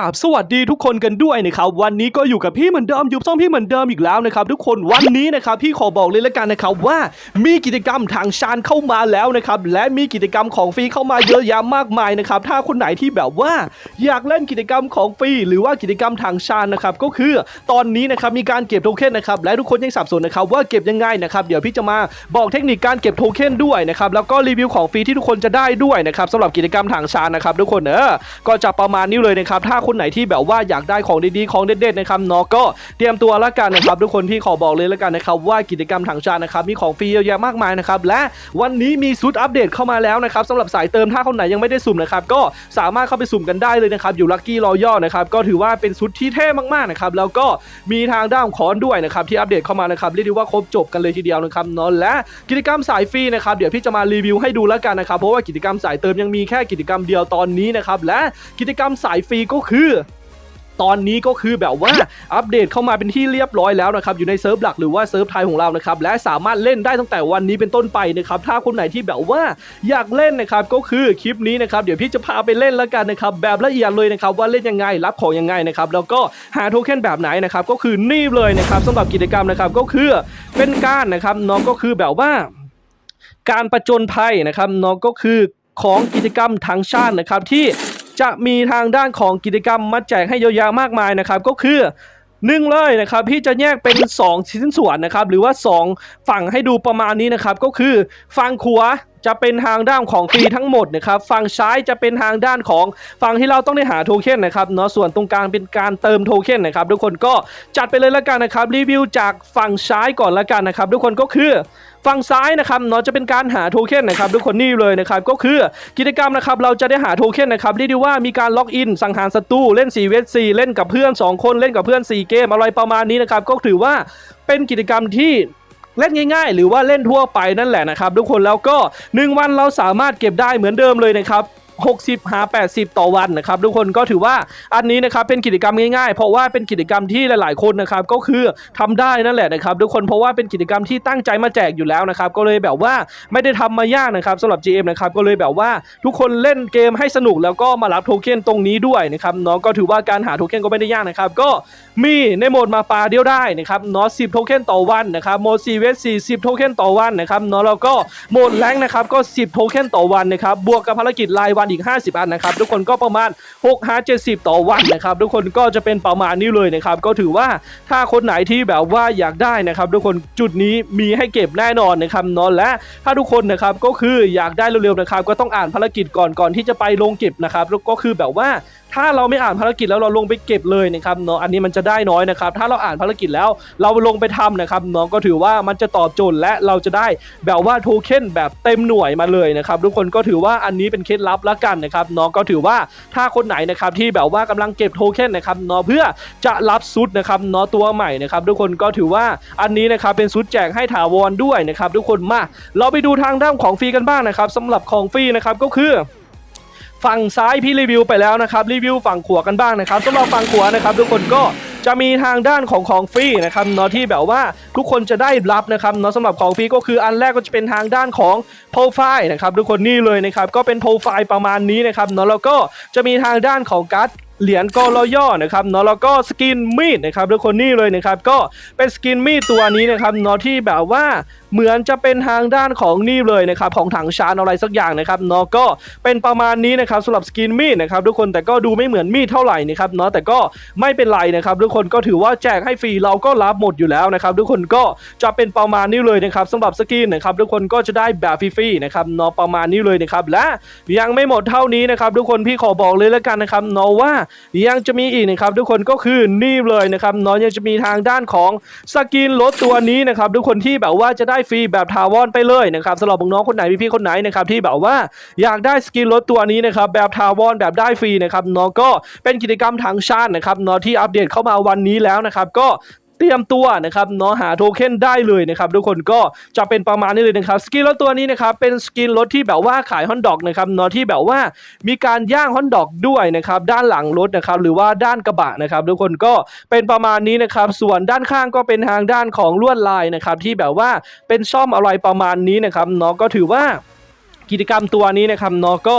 ราบสวัสดีทุกคนกันด้วยนะครับวันนี้ก็อยู่กับพี่เหมือนเดิมอยู่ช่องพี่เหมือนเดิมอีกแล้วนะครับทุกคนวันนี้นะครับพี่ขอบอกเลยละกันนะครับว่ามีกิจกรรมทางชานเข้ามาแล้วนะครับและมีกิจกรรมของฟรีเข้ามาเยอะแยะมากมายนะครับถ้าคนไหนที่แบบว่าอยากเล่นกิจกรรมของฟรีหรือว่ากิจกรรมทางชานนะครับก็คือตอนนี้นะครับมีการเก็บโทเค็นนะครับและทุกคนยังสับสนนะครับว่าเก็บยังไงนะครับเดี๋ยวพี่จะมาบอกเทคนิคการเก็บโทเค็นด้วยนะครับแล้วก็รีวิวของฟรีที่ทุกคนจะได้ด้วยนะครับสำหรับกิจกรรมทางชานนะครับทุกคนเออก็จะประมาณนี้เลยนะครับถ้าคนไหนที่แบบว่าอยากได้ของดีๆของเด็ดๆนะครับเนาะก็เตรียมตัวแล้วกันนะครับทุกคนพี่ขอบอกเลยแล้วกันนะครับว่ากิจกรรมทางชานนะครับมีของฟรีเยอะแยะมากมายนะครับและวันนี้มีชุดอัปเดตเข้ามาแล้วนะครับสำหรับสายเติมถ้าคนไหนยังไม่ได้สุ่มนะครับก็สามารถเข้าไปสุ่มกันได้เลยนะครับอยู่ลัคกี้รอยัลนะครับก็ถือว่าเป็นชุดที่เท่มากๆนะครับแล้วก็มีทางด้านของคอนด้วยนะครับที่อัปเดตเข้ามานะครับเรียกได้ว่าครบจบกันเลยทีเดียวนะครับเนาะและกิจกรรมสายฟรีนะครับเดี๋ยวพี่จะมารีวิวให้ดูแล้วกันนะครับเพราะว่ากิจกรรมสายเติมยังมีแค่กิจกรรมเดียวตอนนี้นะครับและกิจกรรมสายฟรีก็คือ ตอนนี้ก็คือแบบว่าอัปเดตเข้ามาเป็นที่เรียบร้อยแล้วนะครับอยู่ในเซิร์ฟหลักหรือว่าเซิร์ฟไทยของเรานะครับและสามารถเล่นได้ตั้งแต่วันนี้เป็นต้นไปนะครับถ้าคนไหนที่แบบว่าอยากเล่นนะครับก็คือคลิปนี้นะครับเดี๋ยวพี่จะพาไปเล่นแล้วกันนะครับแบบละเอียดเลยนะครับว่าเล่นยังไงรับของยังไงนะครับแล้วก็หาโทเค็นแบบไหนนะครับก็คือนี่เลยนะครับสำหรับกิจกรรมนะครับก็คือเป็นการนะครับน้องก็คือแบบว่า การประจนภัยนะครับเนาะก็คือของกิจกรรมทางชาตินะครับที่ จะมีทางด้านของกิจกรรมมาแจกให้เยอะแยะมากมายนะครับ ก็คือหนึ่งเลยนะครับพี่จะแยกเป็น 2 ชิ้นส่วนนะครับ หรือว่า 2 ฝั่งให้ดูประมาณนี้นะครับ ก็คือฝั่งขวาจะเป็นทางด้านของฟรีทั้งหมดนะครับฝั่งซ้ายจะเป็นทางด้านของฝั่งที่เราต้องได้หาโทเค็นนะครับเนาะส่วนตรงกลางเป็นการเติมโทเค็นนะครับทุกคนก็จัดไปเลยละกันนะครับรีวิวจากฝั่งซ้ายก่อนละกันนะครับทุกคนก็คือฝั่งซ้ายนะครับเนาะจะเป็นการหาโทเค็นนะครับทุกคนนี่เลยนะครับก็คือกิจกรรมนะครับเราจะได้หาโทเค็นนะครับเรียกได้ว่ามีการล็อกอินสังหารศัตรูเล่น4เวท4เล่นกับเพื่อน 2 คนเล่นกับเพื่อน 4 เกมอะไรประมาณนี้นะครับก็ถือว่าเป็นกิจกรรมที่ เล่นง่าย ๆ หรือว่าเล่นทั่วไปนั่นแหละนะครับทุกคนแล้วก็ 1 วันเราสามารถเก็บได้เหมือนเดิมเลยนะครับ 60หา80 ต่อวันนะครับทุกคนก็ถือว่าอันนี้นะครับเป็นกิจกรรมง่ายๆ เพราะว่าเป็นกิจกรรมที่หลาย ๆ คนนะครับก็คือทำได้นั่นแหละนะครับทุกคนเพราะว่าเป็นกิจกรรมที่ตั้งใจมาแจกอยู่แล้วนะครับก็เลยแบบว่าไม่ได้ทำมายากนะครับสำหรับ GM นะครับก็เลยแบบว่าทุกคนเล่นเกมให้สนุกแล้วก็มารับโทเค็นตรงนี้ด้วยนะครับเนาะก็ถือว่าการหาโทเค็นก็ไม่ได้ยากนะครับก็มีในโหมดมาปาเดียวได้นะครับเนาะ10โทเค็นต่อวันนะครับโหมด4เวส40โทเค็นต่อวันนะครับเนาะแล้วก็โหมดแรงนะครับก็ 10 โทเค็นต่อวันนะครับบวกกับภารกิจรายวันอีก 50 อันนะครับทุกคนก็ประมาณ6หา70 ต่อวันนะครับทุกคนก็จะเป็นประมาณนี้เลยนะครับก็ถือว่าถ้าคนไหนที่แบบว่าอยากได้นะครับทุกคนจุดนี้มีให้เก็บแน่นอนนะครับนาะและถ้าทุกคนนะครับก็คืออยากได้เร็วๆนะครับก็ต้องอ่านภารกิจก่อนก่อนที่จะไปลงเก็บนะครับแล้วก็คือแบบว่าถ้าเราไม่อ่านภารกิจแล้วเราลงไปเก็บเลยนะครับเนาะอันนี้มันจะได้น้อยนะครับ ถ้าเราอ่านภารกิจแล้วเราลงไปทำนะครับเนาะก็ถือว่ามันจะตอบโจทย์และเราจะได้แบบว่าโทเค็นแบบเต็มหน่วยมาเลยนะครับทุกคนก็ถือว่าอันนี้เป็นเคล็ดลับละกันนะครับเนาะก็ถือว่าถ้าคนไหนนะครับที่แบบว่ากำลังเก็บโทเค็นนะครับเนาะเพื่อจะรับซุดนะครับเนาะตัวใหม่นะครับทุกคนก็ถือว่าอันนี้นะครับเป็นซุดแจกให้ถาวรด้วยนะครับทุกคนมาเราไปดูทางด้านของฟรีกันบ้างนะครับสำหรับของฟรีนะครับก็คือฝั่งซ้ายพี่รีวิวไปแล้วนะครับรีวิวฝั่งขวากันบ้างนะครับสำหรับฝั่งขวานะครับทุกคนก็ จะมีทางด้านของของฟรีนะครับเนาะที่แบบว่าทุกคนจะได้รับนะครับเนาะสำหรับของฟรีก็คืออันแรกก็จะเป็นทางด้านของโปรไฟล์นะครับทุกคนนี่เลยนะครับก็เป็นโปรไฟล์ประมาณนี้นะครับเนาะแล้วก็จะมีทางด้านของการ์ดเหรียญกอรอย่อนะครับเนาะแล้วก็สกินมีดนะครับทุกคนนี่เลยนะครับก็เป็นสกินมีดตัวนี้นะครับเนาะที่แบบว่า เหมือนจะเป็นทางด้านของนี่เลยนะครับของถังชานอะไรสักอย่างนะครับเนาะก็เป็นประมาณนี้นะครับสำหรับสกินมีดนะครับทุกคนแต่ก็ดูไม่เหมือนมีดเท่าไหร่นะครับเนาะแต่ก็ไม่เป็นไรนะครับทุกคนก็ถือว่าแจกให้ฟรีเราก็รับหมดอยู่แล้วนะครับทุกคนก็จะเป็นประมาณนี้เลยนะครับสำหรับสกินนะครับทุกคนก็จะได้แบบฟรีๆนะครับเนาะประมาณนี้เลยนะครับและยังไม่หมดเท่านี้นะครับทุกคนพี่ขอบอกเลยแล้วกันนะครับเนาะว่ายังจะมีอีกนะครับทุกคนก็คือนี่เลยนะครับเนาะยังจะมีทางด้านของสกินรถตัวนี้นะครับทุกคนที่แบบว่าจะได้ฟรีแบบทาวอนไปเลยนะครับสำหรับน้องคนไหนพี่ๆคนไหนนะครับที่แบบว่าอยากได้สกินรถตัวนี้นะครับแบบทาวอนแบบได้ฟรีนะครับน้องก็เป็นกิจกรรมทางชาตินะครับน้องที่อัปเดตเข้ามาวันนี้แล้วนะครับก็ เตรียมตัวนะครับเนาะหาโทเค็นได้เลยนะครับทุกคนก็จะเป็นประมาณนี้เลยนะครับสกินรถตัวนี้นะครับเป็นสกินรถที่แบบว่าขายฮอนดอกนะครับเนาะที่แบบว่ามีการย่างฮอนดอกด้วยนะครับด้านหลังรถนะครับหรือว่าด้านกระบะนะครับทุกคนก็เป็นประมาณนี้นะครับส่วนด้านข้างก็เป็นทางด้านของลวดลายนะครับที่แบบว่าเป็นซ่อมอะไรประมาณนี้นะครับเนาะก็ถือว่า กิจกรรมตัวนี้นะครับเนาะก็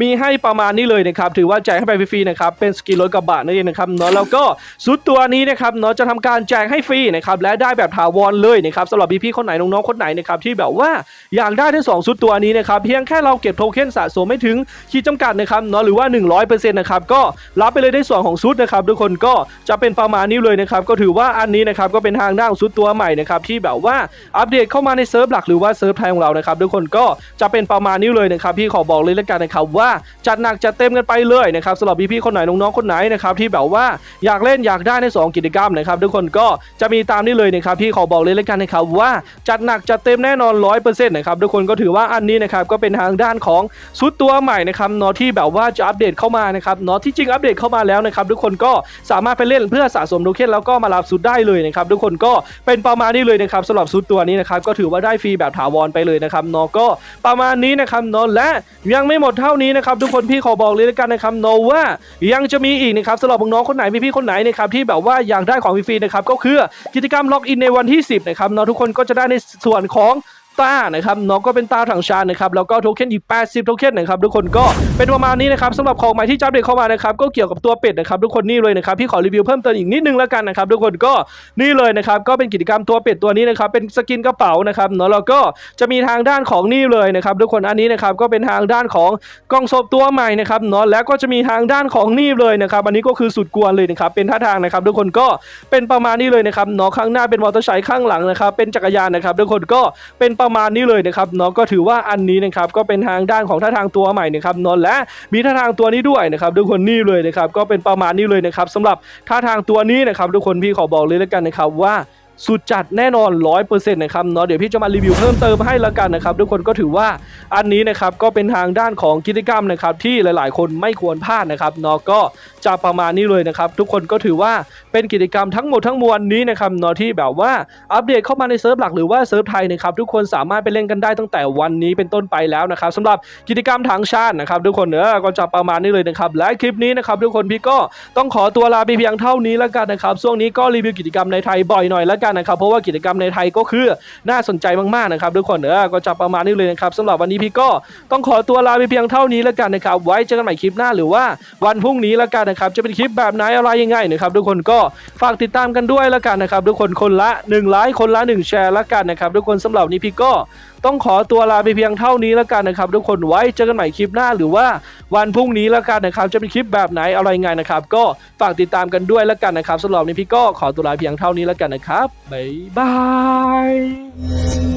มีให้ประมาณนี้เลยนะครับถือว่าแจกให้ไปฟรีๆนะครับเป็นสกินรถกระบะนั่นเองนะครับเนาะแล้วก็ชุดตัวนี้นะครับเนาะจะทำการแจกให้ฟรีนะครับและได้แบบถาวรเลยนะครับสำหรับพี่ๆคนไหนน้องๆคนไหนนะครับที่แบบว่าอยากได้ทั้งสองชุดตัวนี้นะครับเพียงแค่เราเก็บโทเค็นสะสมไม่ถึงขีดจำกัดนะครับเนาะหรือว่า 100%นะครับก็รับไปเลยได้ส่วนของชุดนะครับทุกคนก็จะเป็นประมาณนี้เลยนะครับก็ถือว่าอันนี้นะครับก็เป็นทางด้านของชุดตัวใหม่นะครับที่แบบว่าอัปเดตเข้ามาในเซิร์ฟหลักหรือว่าเซิร์ฟไทยของเรานะครับทุกคนก็จะเป็นประมาณนี้เลยนะครับพี่ขอบอกเลยแล้วกันนะครับว่าจัดหนักจัดเต็มกันไปเลยนะครับสำหรับพี่ๆคนไหนน้องๆคนไหนนะครับที่แบบว่าอยากเล่นอยากได้ในสองกิจกรรมนะครับทุกคนก็จะมีตามนี้เลยนะครับพี่ขอบอกเลยแล้วกันนะครับว่าจัดหนักจัดเต็มแน่นอน 100%นะครับทุกคนก็ถือว่าอันนี้นะครับก็เป็นทางด้านของชุดตัวใหม่นะครับเนาะที่แบบว่าจะอัปเดตเข้ามานะครับเนาะที่จริงอัปเดตเข้ามาแล้วนะครับทุกคนก็สามารถไปเล่นเพื่อสะสมโทเค็นแล้วก็มารับชุดได้เลยนะครับทุกคนก็เป็นประมาณนี้เลยนะครับสำหรับชุดตัวนี้นะครับก็ถือว่าได้ฟรีแบบถาวรไปเลยนะครับเนาะก็ประมาณนี้นะครับเนาะและยังไม่หมดเท่านี้นะครับทุกคนพี่ขอบอกเลยล้วกันนะครับเนาะว่ายังจะมีอีกนะครับสำหรับน้องคนไหนพี่คนไหนนะครับที่แบบว่าอยากได้ของฟรีๆนะครับก็คือกิจกรรมล็อกอินในวันที่ 10นะครับเนาะทุกคนก็จะได้ในส่วนของ ตานะครับเนาะก็เป็นตาถังชานะครับแล้วก็โทเค็นอีก 80 โทเค็นนะครับทุกคนก็เป็นประมาณนี้นะครับสำหรับของใหม่ที่จับเด็กเข้ามานะครับก็เกี่ยวกับตัวเป็ดนะครับทุกคนนี่เลยนะครับพี่ขอรีวิวเพิ่มเติมอีกนิดนึงแล้วกันนะครับทุกคนก็นี่เลยนะครับก็เป็นกิจกรรมตัวเป็ดตัวนี้นะครับเป็นสกินกระเป๋านะครับเนาะแล้วก็จะมีทางด้านของนี่เลยนะครับทุกคนอันนี้นะครับก็เป็นทางด้านของกล่องศพตัวใหม่นะครับเนาะแล้วก็จะมีทางด้านของนี่เลยนะครับอันนี้ก็คือสุดกวนเลยนะครับเป็นท่าทางนะครับทุกคนก็เป็นประมาณนี้เลยนะครับเนาะข้างหน้าเป็นมอเตอร์ไซค์ข้างหลังนะครับเป็นจักรยานนะครับทุกคนก็เป็นประประมาณนี้เลยนะครับเนาะก็ถือว่าอันนี้นะครับก็เป็นทางด้านของท่าทางตัวใหม่นะครับเนาะและมีท่าทางตัวนี้ด้วยนะครับทุกคนนี่เลยนะครับก็เป็นประมาณนี้เลยนะครับสำหรับท่าทางตัวนี้นะครับทุกคนพี่ขอบอกเลยแล้วกันนะครับว่า สุดจัดแน่นอน 100%นะครับเนาะเดี๋ยวพี่จะมารีวิวเพิ่มเติมให้ละกันนะครับทุกคนก็ถือว่าอันนี้นะครับก็เป็นทางด้านของกิจกรรมนะครับที่หลาย ๆ คนไม่ควรพลาดนะครับเนาะก็จะประมาณนี้เลยนะครับทุกคนก็ถือว่าเป็นกิจกรรมทั้งหมดทั้งมวลนี้นะครับเนาะที่แบบว่าอัปเดตเข้ามาในเซิร์ฟหลักหรือว่าเซิร์ฟไทยนะครับทุกคนสามารถไปเล่นกันได้ตั้งแต่วันนี้เป็นต้นไปแล้วนะครับสำหรับกิจกรรมทางชาตินะครับทุกคนเนอะก็จะประมาณนี้เลยนะครับและคลิปนี้นะครับทุกคนพี่ก็ต้องขอตัวลาไปเพียงเท่านี้แล้วกันนะครับช่วงนี้ก็รีวิวกิจกรรมในไทยบ่อยหน่อยแล้วกันนะครับ เพราะว่ากิจกรรมในไทยก็คือน่าสนใจมากๆนะครับทุกคนเออก็จะประมาณนี้เลยนะครับสำหรับวันนี้พี่ก็ต้องขอตัวลาไปเพียงเท่านี้แล้วกันนะครับ ไว้เจอกันใหม่คลิปหน้าหรือว่าวันพรุ่งนี้แล้วกันนะครับ จะเป็นคลิปแบบไหนอะไรยังไงนะครับทุกคนก็ฝากติดตามกันด้วยแล้วกันนะครับ ทุกคนคนละ1ไลค์คนละ1แชร์แล้วกันนะครับทุกคนสำหรับวันนี้พี่ก็ ต้องขอตัวลาไปเพียงเท่านี้แล้วกันนะครับ ทุกคนไว้เจอกันใหม่คลิปหน้าหรือว่าวันพรุ่งนี้แล้วกันนะครับ จะเป็นคลิปแบบไหนอะไรไงนะครับ ก็ฝากติดตามกันด้วยแล้วกันนะครับสำหรับนนี้พี่ก็ขอตัวลาเพียงเท่านี้แล้วกันนะครับบ๊ายบาย